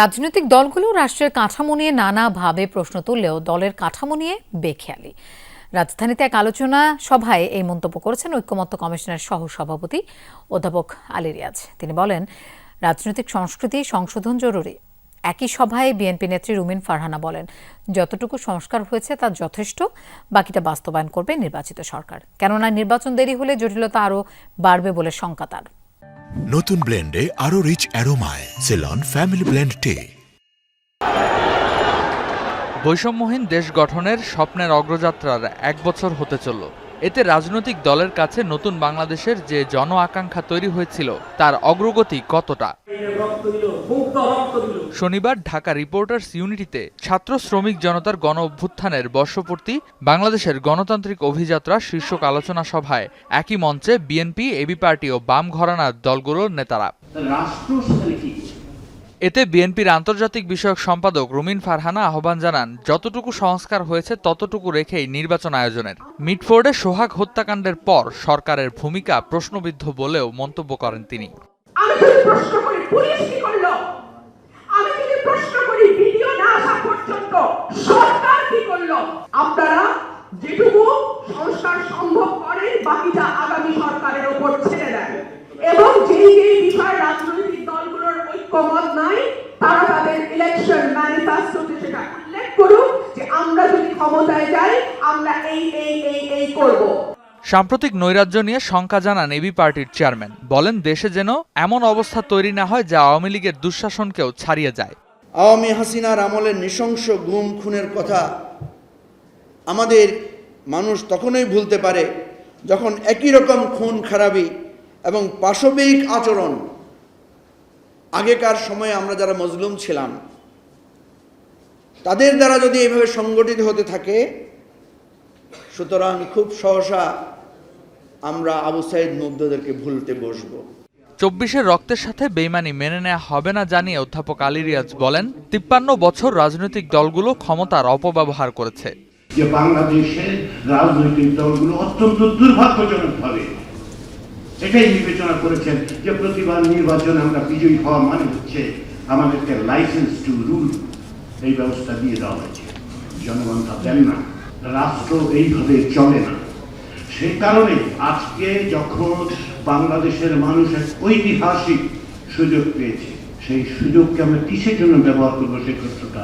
রাজনৈতিক দলগুলো রাষ্ট্রের কাঠামো নিয়ে নানাভাবে প্রশ্ন তুললেও দলের কাঠামো নিয়ে বেখেয়ালি। রাজধানীতে এক আলোচনা সভায় এই মন্তব্য করেছেন ঐক্যমত্য কমিশনের সহ সভাপতি অধ্যাপক আলী রিয়াজ। তিনি বলেন, রাজনৈতিক সংস্কৃতি সংশোধন জরুরি। একই সভায় বিএনপি নেত্রী রুমিন ফারহানা বলেন, যতটুকু সংস্কার হয়েছে তা যথেষ্ট, বাকিটা বাস্তবায়ন করবে নির্বাচিত সরকার। কেননা নির্বাচন দেরি হলে জটিলতা আরও বাড়বে বলে শঙ্কা তার। নতুন ব্লেন্ডে আরও রিচ অ্যারোমায় সেলন ফ্যামিলি ব্লেন্ড টে বৈষম্যহীন দেশ গঠনের স্বপ্নের অগ্রযাত্রার এক বছর হতে চলল। এতে রাজনৈতিক দলের কাছে নতুন বাংলাদেশের যে জন আকাঙ্ক্ষা তৈরি হয়েছিল, তার অগ্রগতি কতটা শনিবার ঢাকা রিপোর্টার্স ইউনিটিতে ছাত্র শ্রমিক জনতার গণ অভ্যুত্থানের বর্ষপূর্তি, বাংলাদেশের গণতান্ত্রিক অভিযাত্রা শীর্ষক আলোচনা সভায় একই মঞ্চে বিএনপি, এবি পার্টি ও বাম ঘরানার দলগুলোর নেতারা রাষ্ট্র? এতে বিএনপির আন্তর্জাতিক বিষয়ক সম্পাদক রুমিন ফারহানা আহ্বান জানান, যতটুকু সংস্কার হয়েছে, ততটুকু রেখেই নির্বাচন আয়োজনের। মিটফোর্ডে সোহাগ হত্যাকাণ্ডের পর সরকারের ভূমিকা প্রশ্নবিদ্ধ বলেও মন্তব্য করেন তিনি। আপনারা যেটুকু সংস্কার সম্ভব করেন, বাকিটা আগামী সরকারের উপর ছেড়ে দেন এবং যেই যেই বিষয়ে রাজনৈতিক ঐক্যমত নাই তারা তাদের ইলেকশন ম্যানিফেস্টোতে সেটা উল্লেখ করুক যে আমরা যদি ক্ষমতায় যাই আমরা এই এই এই এই করব। সাম্প্রতিক নৈরাজ্য নিয়ে শঙ্কা জানান এবি পার্টির চেয়ারম্যান। বলেন দেশে যেন এমন অবস্থা তৈরি না হয় যা আওয়ামী লীগের দুঃশাসনকেও ছাড়িয়ে যায়। আওয়ামী হাসিনার আমলের নৃশংস গুম খুনের কথা আমাদের মানুষ তখনই ভুলতে পারে যখন একই রকম খুন খারাপি এবং পাশবিক আচরণ আগেকার সময়ে আমরা যারা মজলুম ছিলাম তাদের দ্বারা যদি এভাবে সংগঠিত হতে থাকে সুতরাং খুব সহসা আমরা আবু সাইদ মুগ্ধদেরকে ভুলতে বসবো। চব্বিশের রক্তের সাথে বেইমানি মেনে নেওয়া হবে না জানিয়ে অধ্যাপক আলী রিয়াজ বলেন তিপ্পান্ন বছর রাজনৈতিক দলগুলো ক্ষমতার অপব্যবহার করেছে। যে বাংলাদেশের রাজনৈতিক দলগুলো অত্যন্ত দুর্ভাগ্যজনকভাবে এটাই বিবেচনা করেছেন যে প্রতিবার নির্বাচনে আমরা বিজয়ী হওয়া মানে হচ্ছে আমাদেরকে লাইসেন্স টু রুল এই ব্যবস্থা দিয়ে দেওয়া হয়েছে। জনগণ তা দেন না, রাষ্ট্র এইভাবে চলে না। সেই কারণে আজকে যখন বাংলাদেশের মানুষ এক ঐতিহাসিক সুযোগ পেয়েছে, সেই সুযোগকে আমরা কিসের জন্য ব্যবহার করব সে ক্ষেত্রটা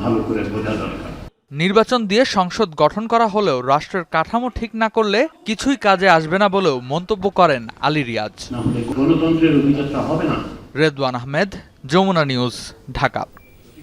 ভালো করে বোঝা দরকার। নির্বাচন দিয়ে সংসদ গঠন করা হলেও রাষ্ট্রের কাঠামো ঠিক না করলে কিছুই কাজে আসবে না বলেও মন্তব্য করেন আলী রিয়াজ। রেদওয়ান আহমেদ যমুনা নিউজ ঢাকা।